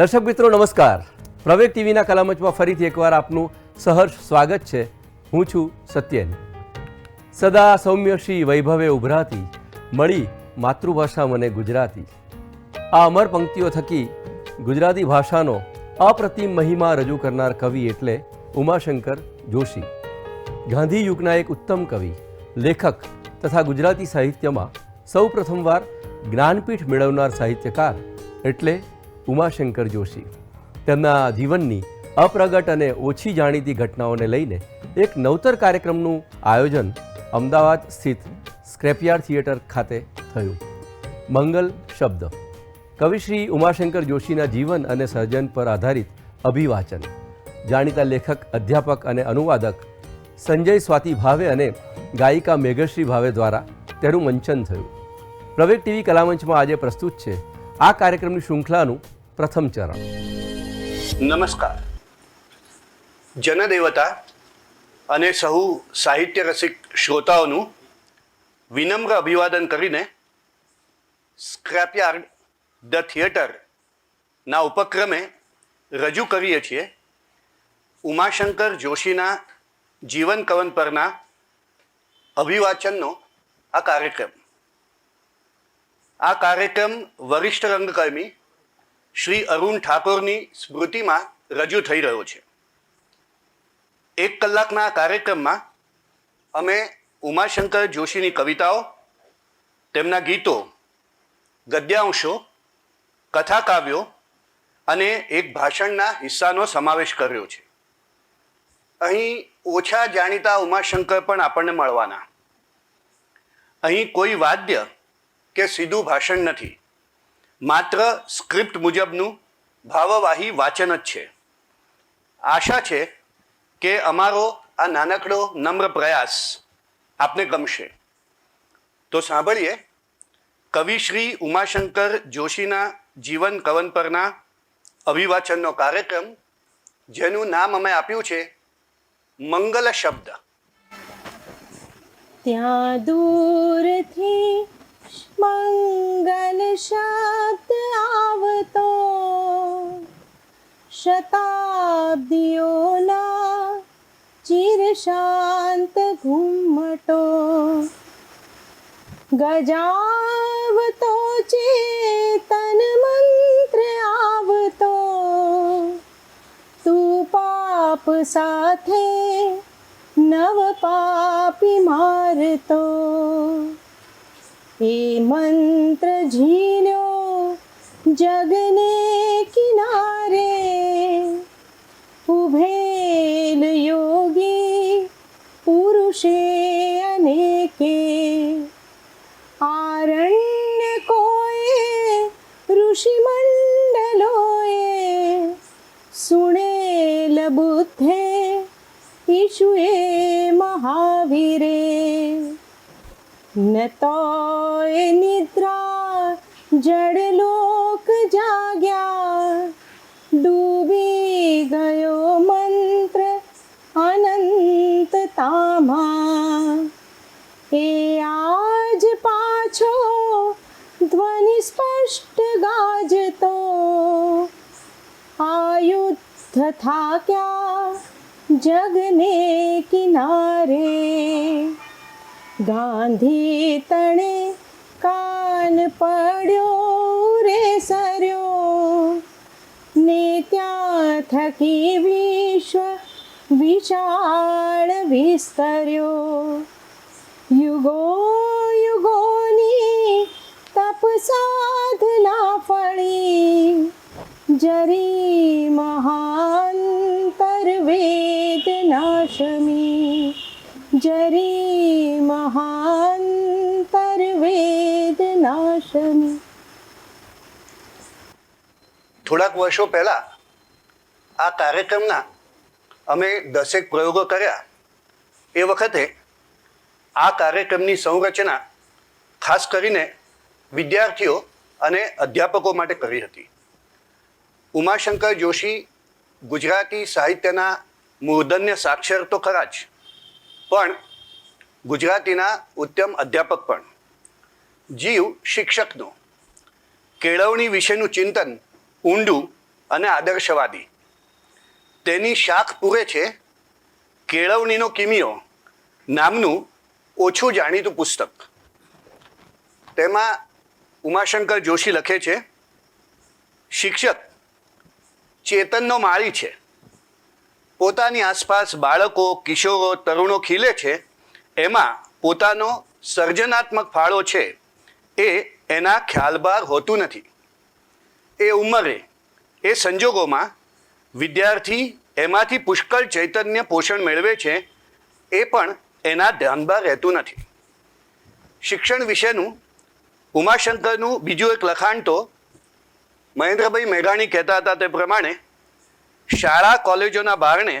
દર્શક મિત્રો, નમસ્કાર. પ્રવેગ ટીવીના કલામંચમાં ફરીથી એકવાર આપનું સહર્ષ સ્વાગત છે. હું છું સત્યન. સદા સૌમ્ય શ્રી વૈભવે ઉભરાતી, મળી માતૃભાષા મને ગુજરાતી. આ અમર પંક્તિઓ થકી ગુજરાતી ભાષાનો અપ્રતિમ મહિમા રજૂ કરનાર કવિ એટલે ઉમાશંકર જોશી. ગાંધી યુગના એક ઉત્તમ કવિ, લેખક તથા ગુજરાતી સાહિત્યમાં સૌ પ્રથમવાર જ્ઞાનપીઠ મેળવનાર સાહિત્યકાર એટલે ઉમાશંકર જોશી. તેમના જીવનની અપ્રગટ અને ઓછી જાણીતી ઘટનાઓને લઈને એક નવતર કાર્યક્રમનું આયોજન અમદાવાદ સ્થિત સ્ક્રેપયાર્ડ થિયેટર ખાતે થયું. મંગલ શબ્દ. કવિશ્રી ઉમાશંકર જોશીના જીવન અને સર્જન પર આધારિત અભિવાચન. જાણીતા લેખક, અધ્યાપક અને અનુવાદક સંજય સ્વાતિ ભાવે અને ગાયિકા મેઘશ્રી ભાવે દ્વારા તેનું મંચન થયું. પ્રવેગ ટીવી કલામંચમાં આજે પ્રસ્તુત છે. આ કાર્યક્રમની શૃંખલાનું પ્રથમ ચરણ. નમસ્કાર. જનદેવતા અને સહુ સાહિત્ય રસિક શ્રોતાઓનું વિનમ્ર અભિવાદન કરીને સ્ક્રેપયાર્ડ ધ થિયેટરના ઉપક્રમે રજૂ કરીએ છીએ ઉમાશંકર જોશીના જીવન કવન પરના અભિવાચનનો આ કાર્યક્રમ. આ કાર્યક્રમ વરિષ્ઠ રંગકર્મી શ્રી અરુણ ઠાકોરની સ્મૃતિમાં રજૂ થઈ રહ્યો છે. એક કલાકના કાર્યક્રમમાં અમે ઉમાશંકર જોશીની કવિતાઓ, તેમના ગીતો, ગદ્યાંશો કથા કાવ્યો અને એક ભાષણના હિસ્સાનો સમાવેશ કર્યો છે. અહીં ઓછા જાણીતા ઉમાશંકર પણ આપણને મળવાના. અહીં કોઈ વાદ્ય કે સીધું ભાષણ નથી. માત્ર સ્ક્રિપ્ટ મુજબનું ભાવવાહી વાચન જ છે. આશા છે કે અમારો આ નાનકડો નમ્ર પ્રયાસ આપને ગમશે. તો સાંભળીએ કવિ શ્રી ઉમાશંકર જોશીના જીવન કવન પરના અભિવાચનનો કાર્યક્રમ, જેનું નામ અમે આપ્યું છે મંગલ શબ્દ. ત્યાં દૂરથી મંગલ શબ્દ આવતો શતાબ્દીઓના ચિર શાંત ઘુમટો ગજાવતો ચેતન મંત્ર આવતો તું પાપ સાથે નવ પાપી મારતો એ મંત્ર ઝીલ્યો જગને કિનારે. ઉભેલ યોગી પુરુષે અનેકે. આરણ્ય કોએ ઋષિ મંડલોએ સુણેલ બુદ્ધે ઈશુએ મહાવીરે. न तोय निद्रा जडलोक जाग्या। डूबी गयो मन्त्र अनन्त तामा। ए आज पाछो ध्वनि स्पष्ट गाजतो। आयुद्ध था का जगने किनारे। ગાંધી તણે કાન પડ્યો રે સર્યો. ને ત્યાં થકી વિશ્વ વિશાળ વિસ્તર્યો. યુગો યુગોની તપ સાધના ફળી જરી મહાંતર વેદ નાશમી જરી મહાંતર થોડાક વર્ષો પહેલા આ કાર્યક્રમના અમે દસેક પ્રયોગો કર્યા. એ વખતે આ કાર્યક્રમની સંરચના ખાસ કરીને વિદ્યાર્થીઓ અને અધ્યાપકો માટે કરી હતી. ઉમાશંકર જોશી ગુજરાતી સાહિત્યના મૂર્ધન્ય સાક્ષર તો ખરા જ, પણ ગુજરાતીના ઉત્તમ અધ્યાપક પણ. જીવ શિક્ષકનો. કેળવણી વિશેનું ચિંતન ઊંડું અને આદર્શવાદી. તેની શાખ પૂરે છે કેળવણીનો કિમિયો નામનું ઓછું જાણીતું પુસ્તક. તેમાં ઉમાશંકર જોશી લખે છે, શિક્ષક ચેતનનો માળી છે. પોતાની આસપાસ બાળકો, કિશોરો, તરુણો ખીલે છે એમાં પોતાનો સર્જનાત્મક ફાળો છે એ એના ખ્યાલબાર હોતું નથી. એ ઉંમરે, એ સંજોગોમાં વિદ્યાર્થી એમાંથી પુષ્કળ ચૈતન્ય પોષણ મેળવે છે એ પણ એના ધ્યાનબાર રહેતું નથી. શિક્ષણ વિશેનું ઉમાશંકરનું બીજું એક લખાણ તો મહેન્દ્રભાઈ મેઘાણી કહેતા હતા તે પ્રમાણે, શાળા કોલેજોના બારણે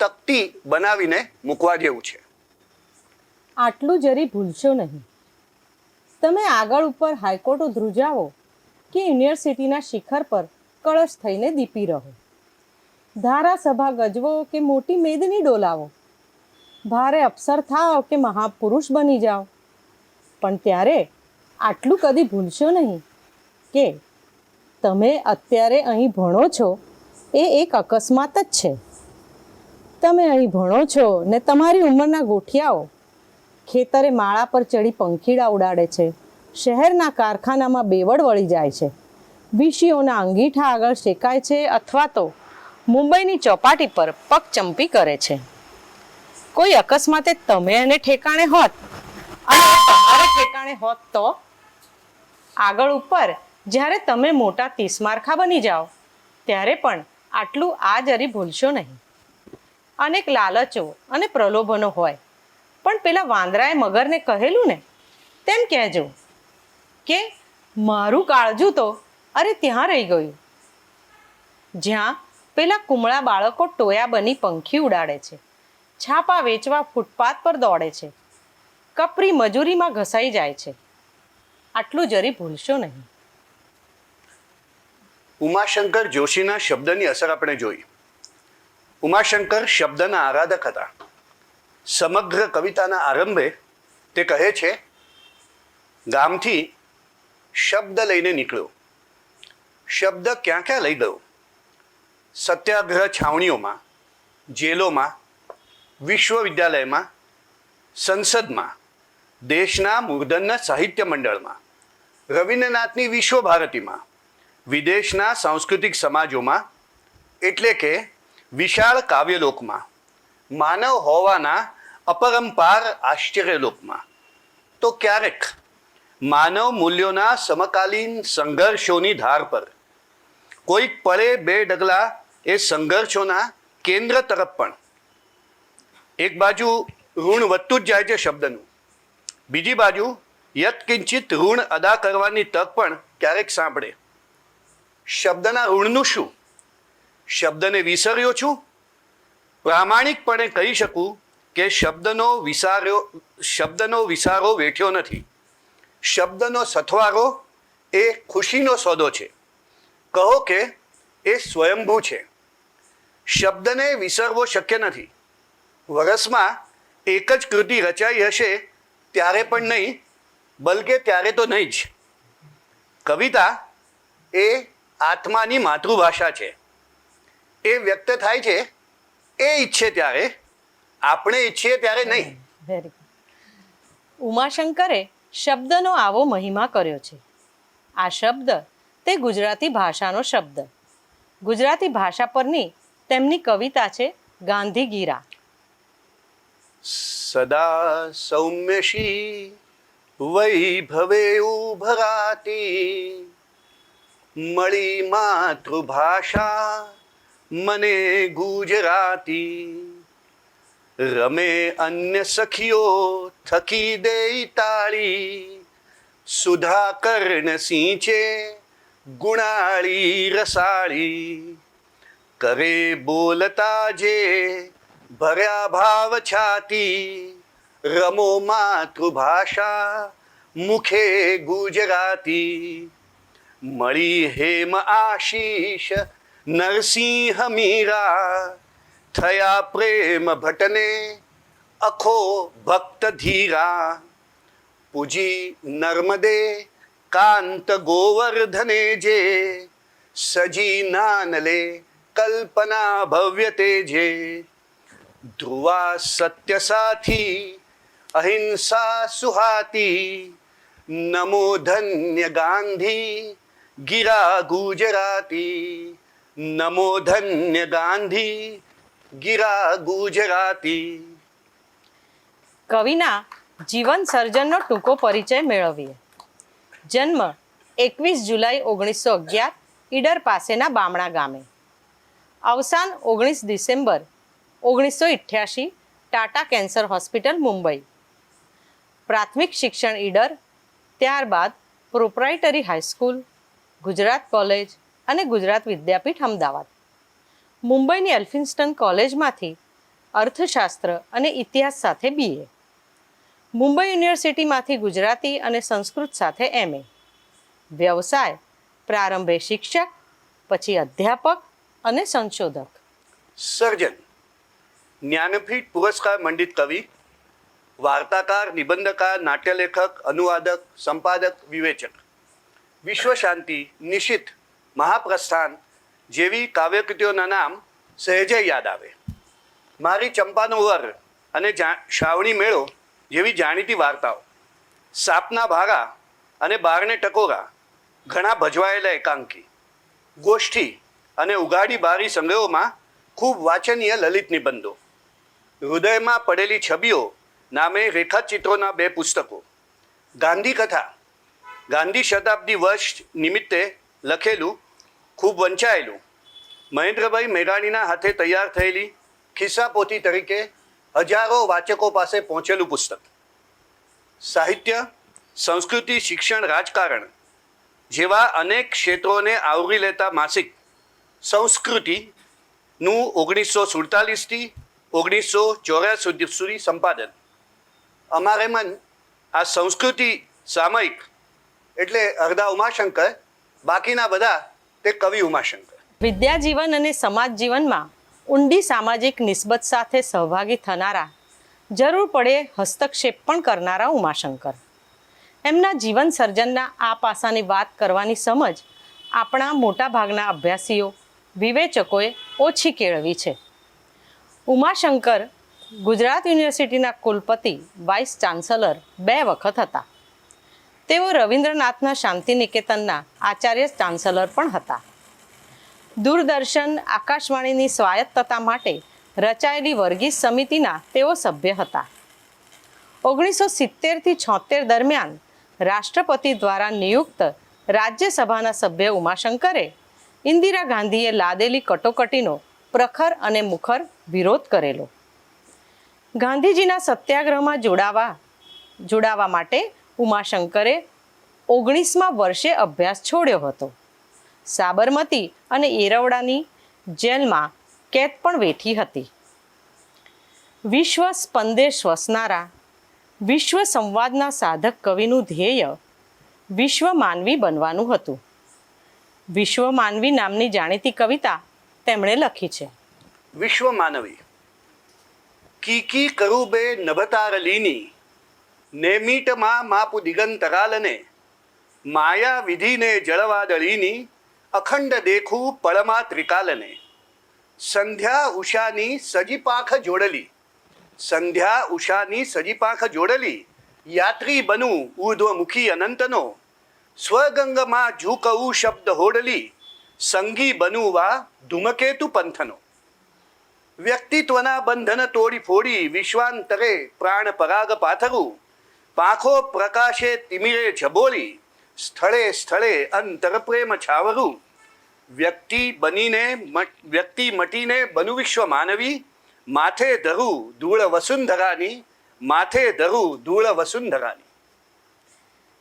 તકતી બનાવીને મૂકવા જેવું છે. આટલું જરી ભૂલશો નહીં. તમે આગળ ઉપર હાઈકોર્ટો ધ્રુજાવો કે યુનિવર્સિટીના શિખર પર કળશ થઈને દીપી રહો. ધારાસભા ગજવો કે મોટી મેદની ડોલાવો. ભારે અપ્સર થાવ કે મહાપુરુષ બની જાઓ. પણ ત્યારે આટલું કદી ભૂલશો નહીં કે તમે અત્યારે અહીં ભણો છો એ એક અકસ્માત જ છે. તમે અહીં ભણો છો ને તમારી ઉંમરના ગોઠિયાઓ ખેતરે માળા પર ચડી પંખીડા ઉડાડે છે. શહેરના કારખાનામાં બેવડ વળી જાય છે. વિષીઓના અંગીઠા આગળ શેકાય છે અથવા તો મુંબઈની ચોપાટી પર પગ ચંપી કરે છે. કોઈ અકસ્માતે તમે એને ઠેકાણે હોત અને તમારે ઠેકાણે હોત તો? આગળ ઉપર, જ્યારે તમે મોટા તીસમારખા બની જાઓ, ત્યારે પણ આટલું આ જરી ભૂલશો નહીં. અનેક લાલચો અને પ્રલોભનો હોય. પણ પેલા વાંદરાએ મગરને કહેલું ને, તેમ કહેજો કે, મારું કાળજું તો અરે ત્યાં રહી ગયું. જ્યાં પેલા કુમળા બાળકો ટોયા બની પંખી ઉડાડે છે, છાપા વેચવા ફૂટપાથ પર દોડે છે, કપરી મજૂરીમાં ઘસાઈ જાય છે. આટલું જરી ભૂલશો નહીં. ઉમાશંકર જોશીના શબ્દની અસર આપણે જોઈ. ઉમાશંકર શબ્દના આરાધક હતા. સમગ્ર કવિતાના આરંભે તે કહે છે, ગામથી શબ્દ લઈને નીકળ્યો. શબ્દ ક્યાં ક્યાં લઈ ગયો? સત્યાગ્રહ છાવણીઓમાં, જેલોમાં, વિશ્વવિદ્યાલયમાં, સંસદમાં, દેશના મૂર્ધન્ય સાહિત્ય મંડળમાં, રવિન્દ્રનાથની વિશ્વભારતીમાં, વિદેશના સાંસ્કૃતિક સમાજોમાં, એટલે કે વિશાળ કાવ્યલોકમાં, માનવ હોવાના અપરંપાર આશ્ચર્યલોકમાં તો ક્યારેક માનવ મૂલ્યોના સમકાલીન સંઘર્ષોની ધાર પર. કોઈક પળે બે ડગલા એ સંઘર્ષોના કેન્દ્ર તરફ પણ. એક બાજુ ઋણ વધતું જ જાય છે શબ્દનું. બીજી બાજુ યત્કિંચિત ઋણ અદા કરવાની તક પણ ક્યારેક સાંભળે. શબ્દના ઋણનું શું? શબ્દને વિસર્યો છું? પ્રામાણિકપણે કહી શકું કે શબ્દનો વિસાર્યો શબ્દનો વિસારો વેઠ્યો નથી. શબ્દનો સથવારો એ ખુશીનો સોદો છે. કહો કે એ સ્વયંભૂ છે. શબ્દને વિસરવો શક્ય નથી. વરસમાં એક જ કૃતિ રચાઈ હશે ત્યારે પણ નહીં, બલકે ત્યારે તો નહીં જ. કવિતા એ આત્માની માતૃભાષા છે. એ વ્યક્ત થાય છે એ ઈચ્છે ત્યારે આપણે ઈચ્છીએ ત્યારે નહીં. વેરી ઉમાશંકરે શબ્દનો આવો મહિમા કર્યો છે. આ શબ્દ તે ગુજરાતી ભાષાનો શબ્દ. ગુજરાતી ભાષા પરની તેમની કવિતા છે ગાંધીગીરા સદા સૌમ્યશી વૈભવે ઉભરાતી. મળી માતૃભાષા મને ગુજરાતી. રમે અન્ય સખીઓ થકી દે તાળી સુધાકર્ણ સિંચે ગુણાળી રસાળી કરે બોલતા જે ભર્યા ભાવ છાતી રમો માતૃભાષા મુખે ગુજરાતી મળી હેમ આશીષ નરસિંહ મીરા થયા પ્રેમ ભટને, અખો ભક્ત ધીરા. પૂજી નર્મદે કાંત ગોવર્ધને જે, સજી નાનલે કલ્પના ભવ્ય તેજે. ધ્રુવા સત્ય સાથી, અહિંસા સુહાતી, નમો ધન્ય ગાંધી, ગિરા ગુજરાતી, નમો ધન્ય ગાંધી ગિરા ગુજરાતી. કવિના જીવન સર્જનનો ટૂંકો પરિચય મેળવીએ. જન્મ એકવીસ જુલાઈ ઓગણીસો અગિયાર ઈડર પાસેના બામણા ગામે. અવસાન ઓગણીસ ડિસેમ્બર ઓગણીસો ઇઠ્યાસી ટાટા કેન્સર હોસ્પિટલ મુંબઈ. પ્રાથમિક શિક્ષણ ઈડર, ત્યારબાદ પ્રોપ્રાઇટરી હાઈસ્કૂલ, ગુજરાત કોલેજ અને ગુજરાત વિદ્યાપીઠ અમદાવાદ. મુંબઈની એલ્ફિન્સ્ટન કોલેજમાંથી અર્થશાસ્ત્ર અને ઇતિહાસ સાથે બીએ મુંબઈ યુનિવર્સિટીમાંથી ગુજરાતી અને સંસ્કૃત સાથે એમએ વ્યવસાય, પ્રારંભે શિક્ષક, પછી અધ્યાપક અને સંશોધક. સર્જન, જ્ઞાનપીઠ પુરસ્કાર મંડિત કવિ, વાર્તાકાર, નિબંધકાર, નાટ્યલેખક, અનુવાદક, સંપાદક, વિવેચક. વિશ્વ શાંતિ નિશિત મહાપ્રસ્થાન જેવી કાવ્યકૃતિઓના નામ સહેજે યાદ આવે. મારી ચંપાનો વર અને શ્રાવણી મેળો જેવી જાણીતી વાર્તાઓ, સાપના ભાગા અને બારને ટકોરા, ઘણા ભજવાયેલા એકાંકી, ગોષ્ઠી અને ઉગાડી બારી સંગ્રહોમાં ખૂબ વાંચનીય લલિત નિબંધો. હૃદયમાં પડેલી છબીઓ નામે રેખાચિત્રોના બે પુસ્તકો. ગાંધી કથા, ગાંધી શતાબ્દી વર્ષ નિમિત્તે લખેલું ખૂબ વંચાયેલું. મહેન્દ્રભાઈ મેઘાણીના હાથે તૈયાર થયેલી ખિસ્સાપોથી તરીકે હજારો વાચકો પાસે પહોંચેલું પુસ્તક. સાહિત્ય, સંસ્કૃતિ, શિક્ષણ, રાજકારણ જેવા અનેક ક્ષેત્રોને આવરી લેતા માસિક સંસ્કૃતિનું ઓગણીસો સુડતાલીસથી ઓગણીસો ચોર્યાસી સુધી સંપાદન. અમારે મન આ સંસ્કૃતિ સામયિક એટલે અર્ધા ઉમાશંકર, બાકીના બધા તે કવિ ઉમાશંકર. વિદ્યા જીવન અને સમાજ જીવનમાં ઊંડી સામાજિક નિસ્બત સાથે સહભાગી થનારા જરૂર પડે હસ્તક્ષેપ પણ કરનારા ઉમાશંકર. એમના જીવન સર્જનના આ પાસાની વાત કરવાની સમજ આપણા મોટાભાગના અભ્યાસીઓ, વિવેચકોએ ઓછી કેળવી છે. ઉમાશંકર ગુજરાત યુનિવર્સિટીના કુલપતિ, વાઇસ ચાન્સલર બે વખત હતા. તેઓ રવિન્દ્રનાથના શાંતિ નિકેતનના આચાર્ય ચાન્સલર પણ હતા. દૂરદર્શન, આકાશવાણીની સ્વાયત્તતા માટે રચાયેલી વર્ગીસ સમિતિના તેઓ સભ્ય હતા. ઓગણીસો સિત્તેરથી છોતેર દરમિયાન રાષ્ટ્રપતિ દ્વારા નિયુક્ત રાજ્યસભાના સભ્ય ઉમાશંકરે ઇન્દિરા ગાંધીએ લાદેલી કટોકટીનો પ્રખર અને મુખર વિરોધ કરેલો. ગાંધીજીના સત્યાગ્રહમાં જોડાવા જોડાવા માટે ઉમાશંકરે ઓગણીસમાં વર્ષે અભ્યાસ છોડ્યો હતો. સાબરમતી અને એરવડાની જેલમાં કેદ પણ વેઠી હતી. વિશ્વ સ્પંદે શ્વસનારા વિશ્વ સંવાદના સાધક કવિનું ધ્યેય વિશ્વ માનવી બનવાનું હતું. વિશ્વ માનવી નામની જાણીતી કવિતા તેમણે લખી છે. વિશ્વ માનવી કીકી કરુબે નભતારલીની નેમીટમાં માપુ દિગંતરાલને માયા વિધિને જળવાદળીની અખંડ દેખું પળમા ત્રિકાલને સંધ્યા ઉષાની સજી પાંખ જોડલી સંધ્યા ઉષાની સજી પાંખ જોડલી યાત્રી બનું ઊર્ધ્વમુખી અનંતનો સ્વગંગમાં ઝૂકવું શબ્દ હોડલી સંગી બનુવા ધૂમકેતુ પંથનો વ્યક્તિત્વના બંધન તોડી ફોડી વિશ્વાંતરે પ્રાણ પરાગ પાથરું પાંખો પ્રકાશે તિમિરે ઝબોલી સ્થળે સ્થળે અંતર પ્રેમ છાવરું. વ્યક્તિ બનીને મટ- વ્યક્તિ મટીને બનુ વિશ્વ માનવી માથે ધરું ધૂળ વસુંધરાની માથે ધરું ધૂળ વસુંધરાની.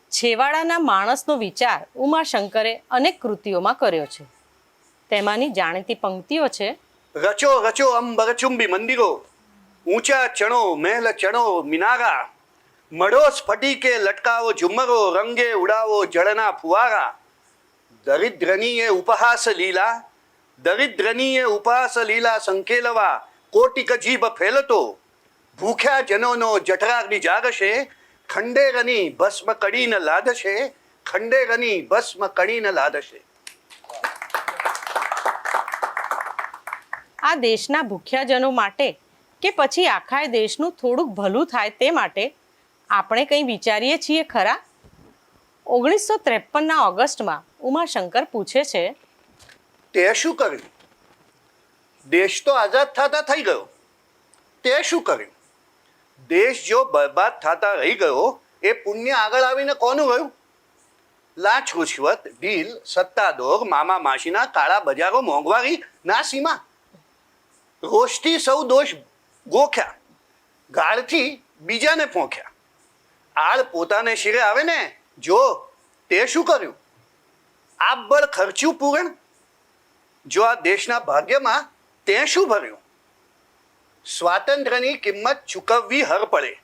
છેવાડાના માણસનો વિચાર ઉમાશંકરે અનેક કૃતિઓમાં કર્યો છે. તેમાંની જાણીતી પંક્તિઓ છે રચો રચો અંબરચુંબી મંદિરો ઊંચા ચણો મહેલ ચણો મિનારા મઢો સ્ફટિકે લટકાવો ઝુમરો રંગે ઉડાવો જળના ફુવારા. દરિદ્રનીએ ઉપહાસ લીલા દરિદ્રનીએ ઉપહાસ લીલા સંકેલવા કોટિક જીભ ફેલતો. ભૂખ્યા જનોનો જઠરાગ્નિ જાગશે, ખંડેરની ભસ્મ કડીને લાદશે, ખંડેરની ભસ્મ કડીને લાદશે. આ દેશના ભૂખ્યાજનો માટે કે પછી આખા દેશનું થોડુંક ભલું થાય તે માટે આપણે કંઈ વિચારીએ છીએ ખરા? ઓગણીસો ત્રેપનના ઓગસ્ટમાં ઉમાશંકર પૂછે છે, તે શું કર્યું? દેશ તો આઝાદ થતા થઈ ગયો. તે શું કર્યું? દેશ જો બરબાદ થતા રહી ગયો, એ પુણ્ય આગળ આવીને કોનું ગયું? લાંચ રૂશ્વત ઢીલ સત્તાદોર મામા માસીના કાળા બજારો મોંઘવારી, ના સીમા. રોષથી સૌ દોષ ગોખ્યા. ગાળથી બીજાને પોંખ્યા આળ પોતાને શિરે આવે ને, જો, તે શું કર્યું? આપબળ ખર્ચ્યું પૂરણ? જો આ દેશના ભાગ્યમાં તે શું ભર્યું? સ્વાતંત્ર્યની કિંમત ચૂકવવી હર પડે.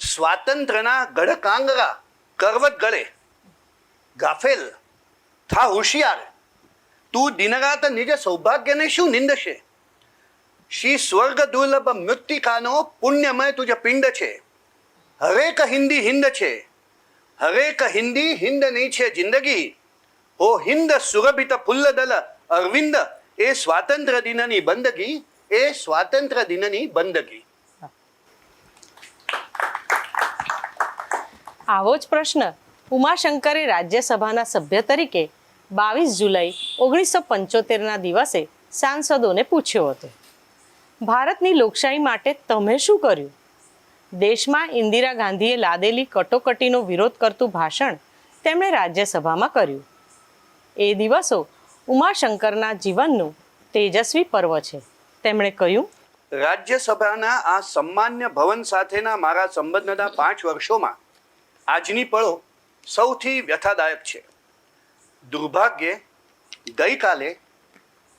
સ્વાતંત્ર્યના ગડકાંગરા કરવત ગળે. ગાફેલ, થા હોશિયાર. તું દિનરાત નિજ સૌભાગ્યને શું નિંદશે? શ્રી સ્વર્ગ દુર્લભ મૃત્તિકાનો પુણ્યમય તુજ પિંડ છે. હરેક હિન્દી હિન્દ છે. હરેક હિન્દી હિન્દ નહીં છે જિંદગી. હો હિન્દ સુરભિત ફુલ્લ દલ અરવિંદ, એ સ્વાતંત્ર્ય દિનની બંદગી, એ સ્વાતંત્ર્ય દિનની બંદગી. આવો જ પ્રશ્ન. ઉમાશંકરે રાજ્યસભાના સભ્ય તરીકે બાવીસ જુલાઈ ઓગણીસો પંચોતેરના દિવસે સાંસદોને પૂછ્યો હતો. ભારતની લોકશાહી માટે તમે શું કર્યું? દેશમાં ઇન્દિરા ગાંધીએ લાદેલી કટોકટીનો વિરોધ કરતું ભાષણ તેમણે રાજ્યસભામાં કર્યું. એ દિવસો ઉમાશંકરના જીવનનું તેજસ્વી પર્વ છે. તેમણે કહ્યું, રાજ્યસભાના આ સન્માન્ય ભવન સાથેના મારા સંબંધના પાંચ વર્ષોમાં આજની પળો સૌથી વ્યથાદાયક છે. દુર્ભાગ્યે ગઈકાલે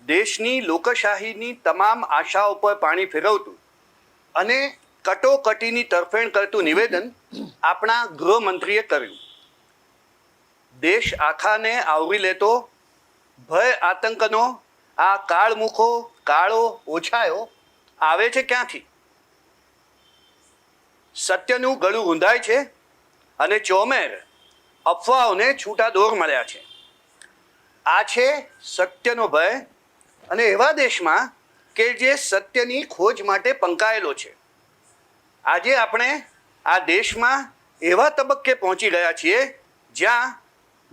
દેશની લોકશાહીની તમામ આશાઓ પર પાણી ફેરવતું અને કટોકટીની તરફેણ કરતું નિવેદન આપણા ગૃહમંત્રીએ કર્યું. દેશ આખાને આવરી લેતો, ભય આતંકનો, આ કાળમુખો, કાળો, ઓછાયો, આવે છે ક્યાંથી? સત્યનું ગળું ઊંધાય છે અને ચોમેર અફવાઓને છૂટા દોર મળ્યા છે. આ છે સત્યનો ભય અને એવા દેશમાં કે જે સત્યની ખોજ માટે પંકાયેલો છે. આજે આપણે આ દેશમાં એવા તબક્કે પહોંચી ગયા છીએ જ્યાં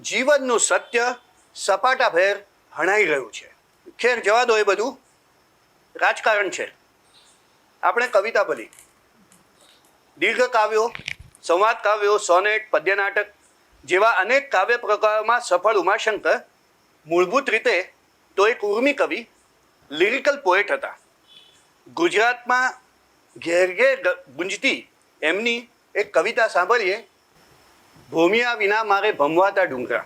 જીવનનું સત્ય સપાટાભેર હણાઈ રહ્યું છે. ખેર, જવા દો એ બધું. રાજકારણ છે. આપણે કવિતા ભલી. દીર્ઘ કાવ્યો, સંવાદ કાવ્યો, સોનેટ પદ્ય નાટક જેવા અનેક કાવ્ય પ્રકારોમાં સફળ ઉમાશંકર મૂળભૂત રીતે તો એક ઉર્મી કવિ લિરિકલ પોએટ હતા. ગુજરાતમાં ઘેર ઘેર ગુંજતી. એમની એક કવિતા સાંભળીએ. ભૂમિયા વિના મારે ભમવાતા ડુંગરા.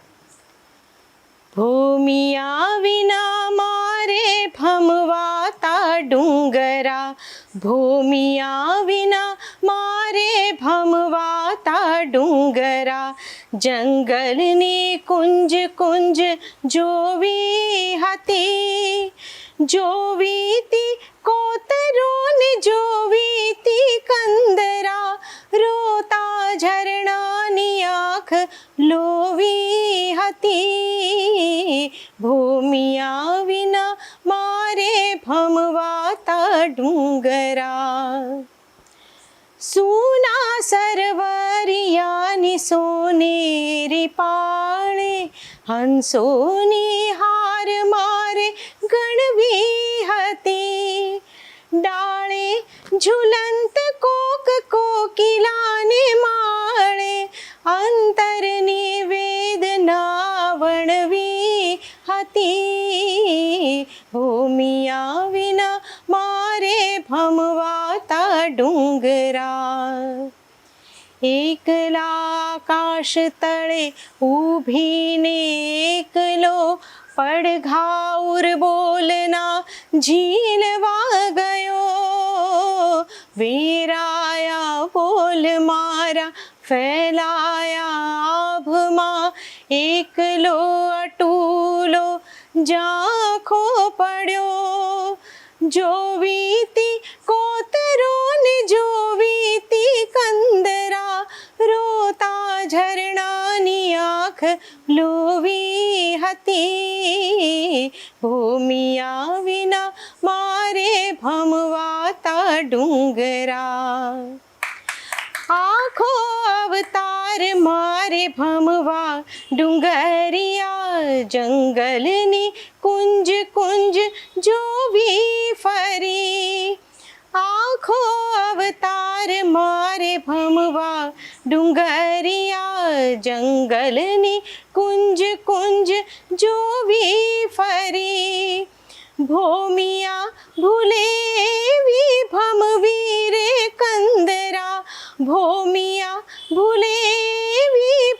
ભૂમિયા વિના મારે ભમવાતા ડુંગરા. ભૂમિયા વિના મારે ભમવાતા ડુંગરા. જંગલની કુંજ કુંજ જોવી હતી જોવીતી કોતરોને જોવીતી કંદરા, રોતા ઝરણાની આંખ લોવી હતી. ભૂમિયા વિના મારે ભમવાતા ડુંગરા સુના સરવરિયાની સોનેરી પાણે હંસોની હાર મારે ગણવી હતી. ડાળે ઝુલંત કોક કોકિલાને માળે, અંતરની વેદના વણવી હતી. ભૂમિયા વિના મારે ભમવાતા ડુંગરા એકલા આકાશ તળે ઊભીને એકલો પડઘાઉર બોલના ઝીલવા ગયો વેરાયા બોલ મારા ફેલાયા આભમાં એકલો અટૂલો જાખો પડ્યો જોવીતી, કોતરોને જોવીતી, કંદરા રોતા ઝરણાની આંખ લોવી હતી. ભૂમિયા વિના મારે ભમવાતા ડુંગરા. આખો અવતાર મારે ભમવા ડુંગરિયા, જંગલની કુંજ કુંજ જોવી ફરી. આખો અવતાર મારે ભમવા. ડુંગરિયા જંગલની કુંજ કુંજ જોવી ફરી. ભૂમિયા ભૂલે ભમવી રે કંદરા. ભૂમિયા ભૂલે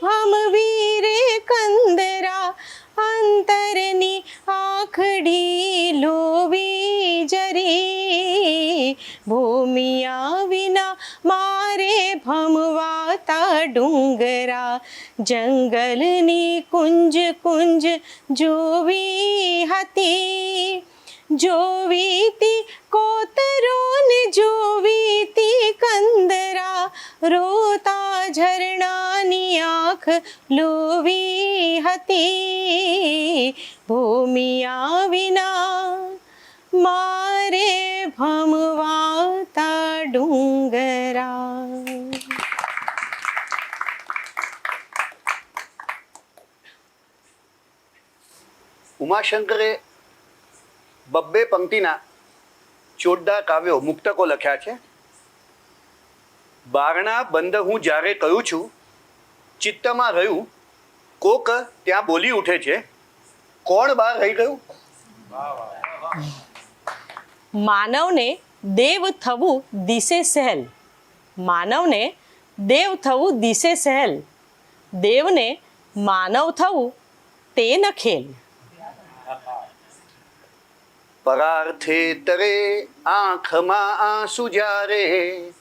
ભમવી રે કંદરા. અંતરની આખડી લોવી જરી ભૂમિયા વિના મારે ભમવાતા ડુંગરા જંગલની કુંજ કુંજ જોવી હતી. જોવીતી, કોતરોને જોવીતી, કંદરા રોતા ઝરણાની આંખ લોવી હતી. ભૂમિયા વિના મારે ભમવાતા ડુંગરા. ઉમાશંકરે બબ્બે પંક્તિના ચોડદાર કાવ્યો મુક્તકો લખ્યા છે. બારણા બંધ હું જ્યારે કહું છું, ચિત્તમાં રહ્યું, કોક ત્યાં બોલી ઉઠે છે. કોણ બહાર રહી ગયું? માનવને દેવ થવું દિશે સહેલ. માનવને દેવ થવું દિશે સહેલ. દેવને માનવ થવું તે ન ખેલ. પરાર્થે તરે આંખમાં આંસુ જ્યારે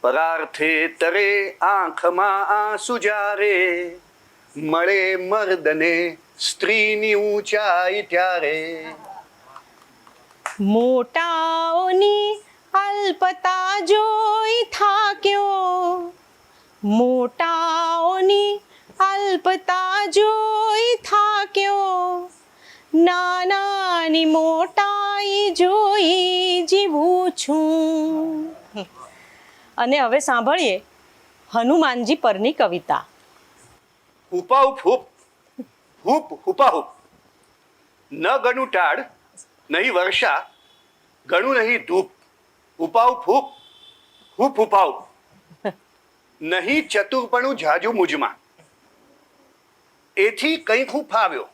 પરાર્થે તરે આંખમાં આંસુ જ્યારે મળે મર્દને સ્ત્રીની ઊંચાઈ ત્યારે. મોટાઓની અલ્પતા જોઈ થાક્યો. મોટાઓની અલ્પતા જોઈ થાક્યો. નાનાની મોટાઈ જોઈ જીવું છું. અને હવે સાંભળીએ હનુમાનજી પરની કવિતા. હુપાહુપ હુપ હુપ. હુપાહુપ ન ગણું ટાળ, નહીં વર્ષા, ગણું નહીં ધૂપ. હુપાહુપ હુપ હુપ. હુપાહુપ નહીં ચતુરપણું જાજુ મુજમાં. એથી કંઈક હું ફાવ્યો.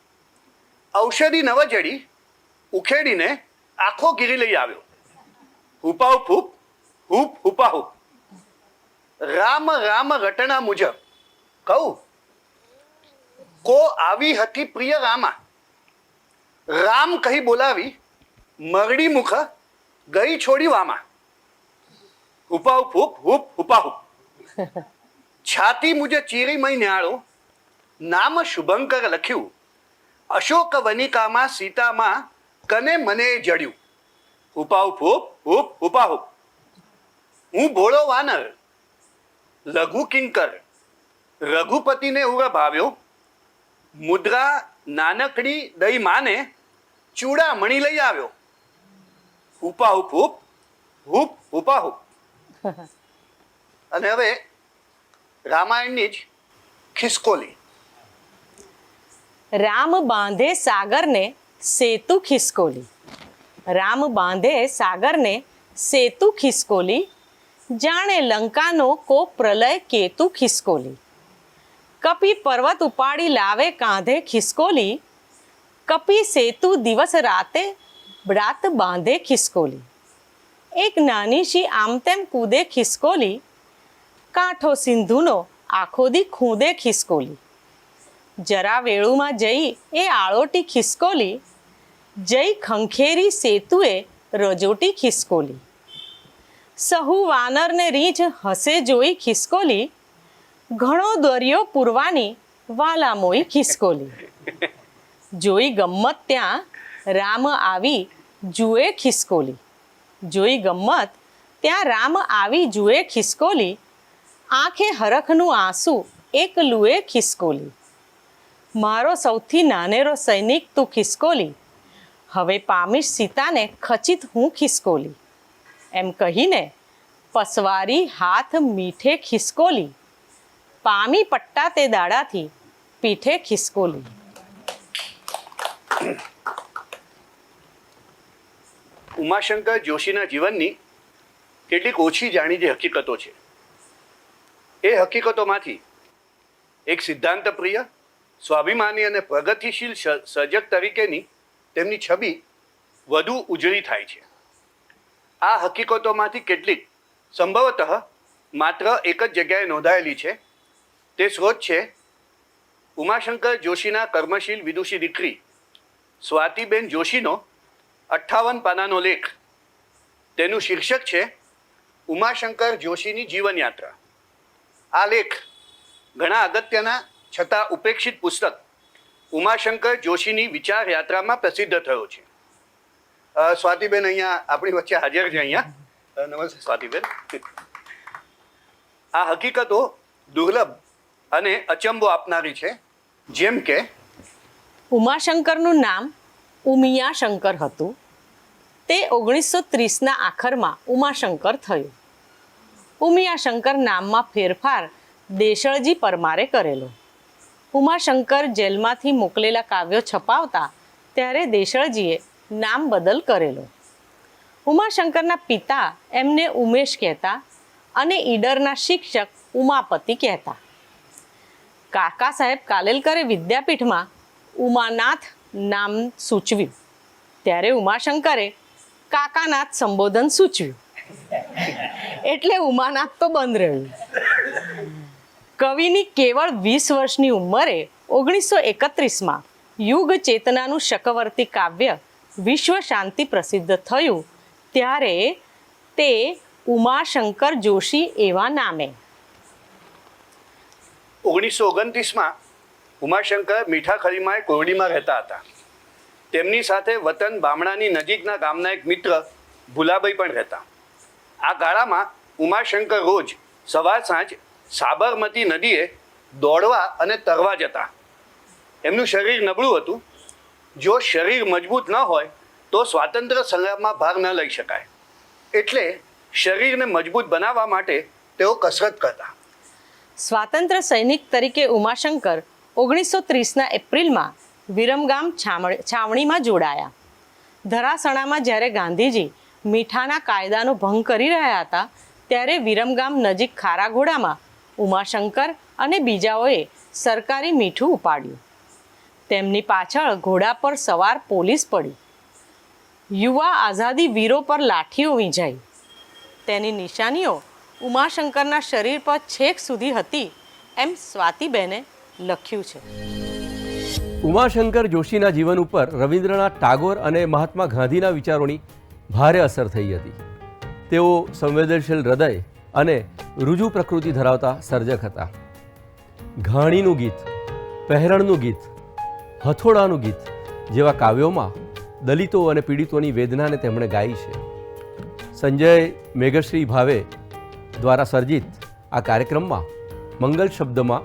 ઔષધિ નવજડી ઉખેડીને આખો ગીરી લઈ આવ્યો. હુપાઉ ફૂપ, હુપ, હુપાહુ. રામ રામ રટણા મુજબ. કહું, કો આવી હતી પ્રિય રામા? રામ કહી બોલાવી, મરડી મુખ ગઈ છોડી વામા. હુપાહુપ ફૂપ, હુપ, હુપાહુ. છાતી મુજે ચીરી મય ન્યાળો, નામ શુભંકર લખ્યું. અશોક વનિકામાં સીતામાં કને મને જડ્યું? હુપાહુપ ફૂપ હુપ હુપાહુપ હું ભોળો વાનર લઘુ કિંકર રઘુપતિને ઉર ભાવ્યો મુદ્રા નાનકડી દઈ માને ચૂડામણી લઈ આવ્યો. ઉપાહુ ફૂપ હુપ હુપ અને હવે રામાયણની જ ખિસકોલી. રામ બાંધે સાગરને સેતુ ખિસકોલી. રામ બાંધે સાગરને સેતુ ખિસકોલી. જાણે લંકાનો કો પ્રલય કેતુ ખિસકોલી. કપી પર્વત ઉપાડી લાવે કાંધે ખિસકોલી. કપી સેતુ દિવસ રાતે રાત બાંધે ખિસકોલી. એક નાનીશી આમ તેમ કૂદે ખિસકોલી. કાંઠો સિંધુનો આખો દી ખૂંદે ખિસકોલી. જરા વેળુમાં જઈ એ આળોટી ખિસકોલી, જઈ ખંખેરી સેતુએ રજોટી ખિસકોલી. સહુ વાનરને રીંછ હસે જોઈ ખિસકોલી, ઘણો દરિયો પૂરવાની વાલામોઈ ખિસકોલી. જોઈ ગમ્મત ત્યાં રામ આવી જુએ ખિસકોલી. જોઈ ગમ્મત ત્યાં રામ આવી જુએ ખિસકોલી, આંખે હરખનું આંસુ એક લુએ ખિસકોલી. મારો સૌથી નાનેરો સૈનિક તું ખિસકોલી. હવે પામીશ સીતાને ખચિત હું ખિસકોલી. એમ કહીને પસવારી હાથ મીઠે ખિસકોલી. પામી પટ્ટા તે દાડાથી પીઠે ખિસકોલી. ઉમાશંકર જોશીના જીવનની કેટલીક ઓછી જાણીતી હકીકતો છે. એ હકીકતોમાંથી એક સિદ્ધાંતપ્રિય સ્વાભિમાની અને પ્રગતિશીલ સર્જક તરીકેની તેમની છબી વધુ ઉજળી થાય છે. આ હકીકતોમાંથી કેટલીક સંભવતઃ માત્ર એક જ જગ્યાએ નોંધાયેલી છે. તે સ્રોત છે ઉમાશંકર જોશીના કર્મશીલ વિદુષી દીકરી સ્વાતિબેન જોશીનો અઠ્ઠાવન પાનાનો લેખ. તેનું શીર્ષક છે ઉમાશંકર જોશીની જીવનયાત્રા. આ લેખ ઘણા અગત્યના છતાં ઉપેક્ષિત પુસ્તક ઉમાશંકર જોશીની વિચાર યાત્રામાં પ્રસિદ્ધ થયો છે. સ્વાતિબેન અહીંયા આપણી વચ્ચે હાજર છે અહીંયા. નમસ્તે સ્વાતિબેન. આ હકીકતો દુર્લભ અને અચંબો આપનારી છે. જેમ કે ઉમાશંકરનું નામ ઉમિયા શંકર હતું. તે ઓગણીસો ત્રીસના આખરમાં ઉમાશંકર થયું. ઉમિયા શંકર નામમાં ફેરફાર દેશળજી પરમારે કરેલો. ઉમાશંકર જેલમાંથી મોકલેલા કાવ્યો છપાવતા ત્યારે દેશળજીએ નામ બદલ કરેલો. ઉમાશંકરના પિતા એમને ઉમેશ કહેતા અને ઈડરના શિક્ષક ઉમાપતિ કહેતા. કાકા સાહેબ કાલેલકરે વિદ્યાપીઠમાં ઉમાનાથ નામ સૂચવ્યું. ત્યારે ઉમાશંકરે કાકાનાથ સંબોધન સૂચવ્યું. એટલે ઉમાનાથ તો બંધ રહ્યું. કવિની કેવળ વીસ વર્ષની ઉંમરે ઓગણીસો એકત્રીસમાં યુગ ચેતનાનું શકવર્તી કાવ્ય વિશ્વ શાંતિ પ્રસિદ્ધ થયું. ત્યારે તે ઉમાશંકર જોશી એવા નામે. ઓગણીસો ઓગણત્રીસમાં ઉમાશંકર મીઠાખરીમાં કોરડીમાં રહેતા હતા. તેમની સાથે વતન બામણાની નજીકના ગામના એક મિત્ર ભુલાભાઈ પણ રહેતા. આ ગાળામાં ઉમાશંકર રોજ સવાર સાંજ સાબરમતી નદીએ દોડવા અને તરવા જતા. એમનું શરીર નબળું હતું. જો શરીર મજબૂત ન હોય, તો સ્વાતંત્ર્ય સંગ્રામમાં ભાગ ન લઈ શકાય. એટલે શરીરને મજબૂત બનાવવા માટે તેઓ કસરત કરતા. સ્વાતંત્ર્ય સૈનિક તરીકે ઉમાશંકર ઓગણીસો ત્રીસના એપ્રિલમાં વિરમગામ છાવણીમાં જોડાયા. ધરાસણામાં જ્યારે ગાંધીજી મીઠાના કાયદાનો ભંગ કરી રહ્યા હતા, ત્યારે વિરમગામ નજીક ખારાઘોડામાં ઉમાશંકર અને બીજાઓએ સરકારી મીઠું ઉપાડ્યું. તેમની પાછળ ઘોડા પર સવાર પોલીસ પડી. યુવા આઝાદી વીરો પર લાઠીઓ વીંઝાઈ તેની નિશાનીઓ ઉમાશંકરના શરીર પર છેક સુધી હતી એમ સ્વાતિબેને લખ્યું છે. ઉમાશંકર જોશીના જીવન ઉપર રવિન્દ્રનાથ ટાગોર અને મહાત્મા ગાંધીના વિચારોની ભારે અસર થઈ હતી. તેઓ સંવેદનશીલ હૃદય અને રુજુ પ્રકૃતિ ધરાવતા સર્જક હતા. ઘાણીનું ગીત, પહેરણનું ગીત, હથોડાનું ગીત જેવા કાવ્યોમાં દલિતો અને પીડિતોની વેદનાને તેમણે ગાઈ છે. સંજય મેઘશ્રી ભાવે દ્વારા સર્જિત આ કાર્યક્રમમાં મંગલ શબ્દમાં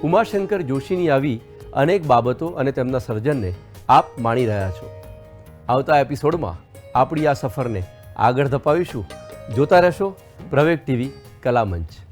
ઉમાશંકર જોશીની આવી અનેક બાબતો અને તેમના સર્જનને આપ માણી રહ્યા છો. આવતા એપિસોડમાં આપણી આ સફરને આગળ ધપાવીશું. જોતા રહેશો. પ્રવેગ ટીવી કલામંચ